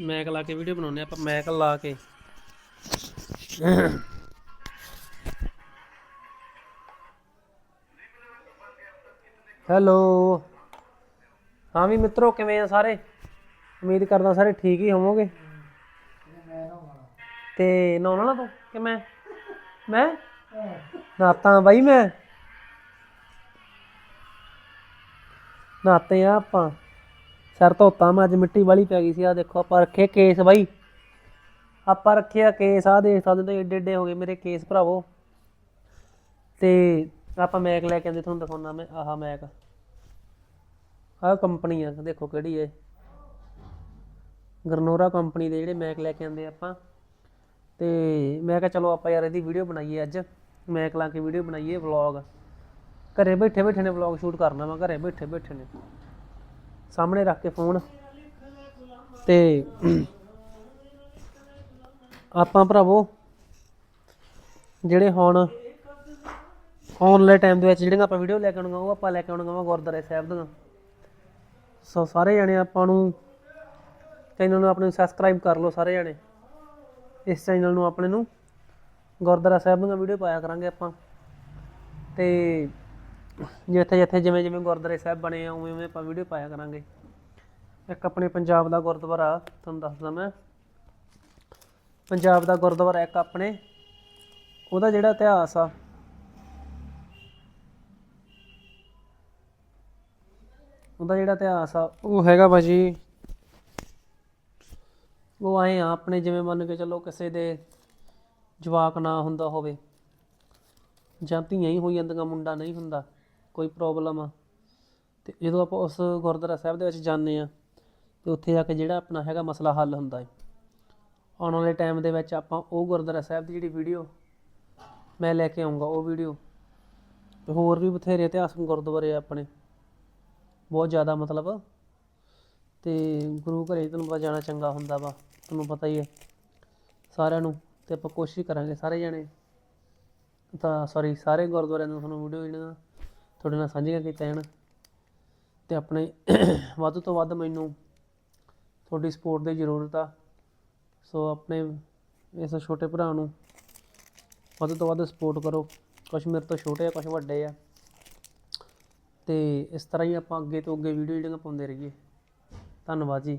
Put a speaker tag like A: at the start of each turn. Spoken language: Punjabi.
A: ਮੈਕ ਲਾ ਕੇ ਵੀਡੀਓ ਬਣਾਉਂਦੇ ਆਪਾਂ, ਮੈਕ ਲਾ ਕੇ। ਹੈਲੋ। ਹਾਂ ਵੀ ਮਿੱਤਰੋ, ਕਿਵੇਂ ਆ ਸਾਰੇ? ਉਮੀਦ ਕਰਦਾ ਸਾਰੇ ਠੀਕ ਹੀ ਹੋਵੋਗੇ। ਤੇ ਨਹਾਉਣਾ ਨਾ ਤੂੰ, ਕਿ ਮੈਂ? ਮੈਂ? ਨਹਾਤਾ ਬਾਈ ਮੈਂ। ਨਾਤੇ ਆ ਆਪਾਂ। ਸਿਰ ਧੋਤਾ ਮੈਂ ਅੱਜ ਮਿੱਟੀ ਵਾਲੀ ਪੈ ਗਈ ਸੀ ਆ ਦੇਖੋ ਆਪਾਂ ਰੱਖੇ ਕੇਸ ਬਾਈ। ਆਪਾਂ ਰੱਖਿਆ ਕੇਸ ਆ ਦੇਖ ਸਕਦੇ ਹੋ ਏਡੇ ਏਡੇ ਹੋ ਗਏ ਮੇਰੇ ਕੇਸ ਭਰਾਵੋ। ਤੇ ਆਪਾਂ ਮੈਕ ਲੈ ਕੇ ਆਂਦੇ ਤੁਹਾਨੂੰ ਦਿਖਾਉਣਾ ਮੈਂ ਆਹ ਮੈਕ ਆਹ ਕੰਪਨੀ ਆ, ਦੇਖੋ ਕਿਹੜੀ ਹੈ ਗਰਨੋਰਾ ਕੰਪਨੀ ਦੇ ਜਿਹੜੇ ਮੈਕ ਲੈ ਕੇ ਆਂਦੇ ਆਪਾਂ। ਤੇ ਮੈਂ ਕਿਹਾ ਚਲੋ ਆਪਾਂ ਯਾਰ ਇਹਦੀ ਵੀਡੀਓ ਬਣਾਈਏ ਅੱਜ। ਮੈਕ ਲਾ ਕੇ ਵੀਡੀਓ ਬਣਾਈਏ ਵਲੌਗ ਘਰੇ ਬੈਠੇ ਬੈਠੇ ਨੇ ਵਲੌਗ ਸ਼ੂਟ ਕਰਨਾ ਮੈਂ ਘਰੇ ਬੈਠੇ ਬੈਠੇ ਨੇ। ਸਾਹਮਣੇ ਰੱਖ ਕੇ ਫੋਨ। ਤੇ ਆਪਾਂ ਭਰਾਵੋ, ਜਿਹੜੇ ਹੁਣ ਆਨਲਾਈਨ ਟਾਈਮ ਦੇ ਵਿੱਚ ਜਿਹੜੀਆਂ ਆਪਾਂ ਵੀਡੀਓ ਲੈ ਕੇ ਆਉਣੀਆਂ, ਉਹ ਆਪਾਂ ਲੈ ਕੇ ਆਉਣੀਆਂ ਗੁਰਦੁਆਰੇ ਸਾਹਿਬ ਦੀਆਂ। ਸੋ ਸਾਰੇ ਜਣੇ ਆਪਾਂ ਨੂੰ ਚੈਨਲ ਨੂੰ ਆਪਣੇ ਸਬਸਕ੍ਰਾਈਬ ਕਰ ਲਓ ਸਾਰੇ ਜਣੇ। ਇਸ ਚੈਨਲ ਨੂੰ ਆਪਣੇ ਨੂੰ ਗੁਰਦੁਆਰਾ ਸਾਹਿਬ ਦੀਆਂ ਵੀਡੀਓ ਪਾਇਆ ਕਰਾਂਗੇ ਆਪਾਂ। ਤੇ ਜਿੱਥੇ ਜਿੱਥੇ ਜਿਵੇਂ ਜਿਵੇਂ ਗੁਰਦੁਆਰੇ ਸਾਹਿਬ ਬਣੇ ਆ, ਉਵੇਂ ਉਵੇਂ ਆਪਾਂ ਵੀਡੀਓ ਪਾਇਆ ਕਰਾਂਗੇ। ਇੱਕ ਆਪਣੇ ਪੰਜਾਬ ਦਾ ਗੁਰਦੁਆਰਾ, ਤੁਹਾਨੂੰ ਦੱਸਦਾ ਮੈਂ। ਪੰਜਾਬ ਦਾ ਗੁਰਦੁਆਰਾ ਇੱਕ ਆਪਣੇ, ਉਹਦਾ ਜਿਹੜਾ ਇਤਿਹਾਸ ਆ। ਉਹਦਾ ਜਿਹੜਾ ਇਤਿਹਾਸ ਆ, ਉਹ ਹੈਗਾ ਭਾਜੀ ਉਹ ਆਏ ਆ ਆਪਣੇ ਜਿਵੇਂ ਮੰਨ ਕੇ ਚੱਲੋ ਕਿਸੇ ਦੇ ਜਵਾਕ ਨਾ ਹੁੰਦਾ ਹੋਵੇ, ਜਾਂ ਧੀਆਂ ਹੀ ਹੋਈ ਜਾਂਦੀਆਂ, ਮੁੰਡਾ ਨਹੀਂ ਹੁੰਦਾ। ਕੋਈ ਪ੍ਰੋਬਲਮ ਆ। ਤੇ ਜਦੋਂ ਆਪਾਂ ਉਸ ਗੁਰਦੁਆਰਾ ਸਾਹਿਬ ਦੇ ਵਿੱਚ ਜਾਂਦੇ ਆ, ਤੇ ਉੱਥੇ ਜਾ ਕੇ ਜਿਹੜਾ ਆਪਣਾ ਹੈਗਾ ਮਸਲਾ ਹੱਲ ਹੁੰਦਾ ਹੈ ਆਉਣ ਵਾਲੇ ਟਾਈਮ ਦੇ ਵਿੱਚ ਆਪਾਂ ਉਹ ਗੁਰਦੁਆਰਾ ਸਾਹਿਬ ਦੀ ਜਿਹੜੀ ਵੀਡੀਓ ਮੈਂ ਲੈ ਕੇ ਆਉਂਗਾ ਉਹ ਵੀਡੀਓ ਤੇ ਹੋਰ ਵੀ ਬਥੇਰੇ ਇਤਿਹਾਸਕ ਗੁਰਦੁਆਰੇ ਆ ਆਪਣੇ। ਬਹੁਤ ਜ਼ਿਆਦਾ ਮਤਲਬ। ਤੇ ਗੁਰੂ ਘਰੇ ਤੁਹਾਨੂੰ ਪਤਾ ਜਾਣਾ ਚੰਗਾ ਹੁੰਦਾ ਵਾ, ਤੁਹਾਨੂੰ ਪਤਾ ਹੀ ਹੈ ਸਾਰਿਆਂ ਨੂੰ, ਤੇ ਆਪਾਂ ਕੋਸ਼ਿਸ਼ ਕਰਾਂਗੇ ਸਾਰੇ ਜਣੇ। ਤਾਂ ਸੌਰੀ ਸਾਰੇ ਗੁਰਦੁਆਰਿਆਂ ਨੂੰ ਤੁਹਾਨੂੰ ਵੀਡੀਓ ਜਿਹੜੀਆਂ ਤੁਹਾਡੇ ਨਾਲ ਸਾਂਝੀਆਂ ਕੀਤੀਆਂ ਹਨ ਤੇ ਆਪਣੇ ਵੱਧ ਤੋਂ ਵੱਧ ਮੈਨੂੰ ਤੁਹਾਡੀ ਸਪੋਰਟ ਦੀ ਜ਼ਰੂਰਤ ਆ। ਸੋ ਆਪਣੇ ਇਸ ਛੋਟੇ ਭਰਾ ਨੂੰ ਵੱਧ ਤੋਂ ਵੱਧ ਸਪੋਰਟ ਕਰੋ। ਕੁਛ ਮੇਰੇ ਤੋਂ ਛੋਟੇ ਆ, ਕੁਛ ਵੱਡੇ ਆ। ਤੇ ਇਸ ਤਰ੍ਹਾਂ ਹੀ ਆਪਾਂ ਅੱਗੇ ਤੋਂ ਅੱਗੇ ਵੀਡੀਓ ਜਿਹੜੀਆਂ ਪਾਉਂਦੇ ਰਹੀਏ। ਧੰਨਵਾਦ ਜੀ।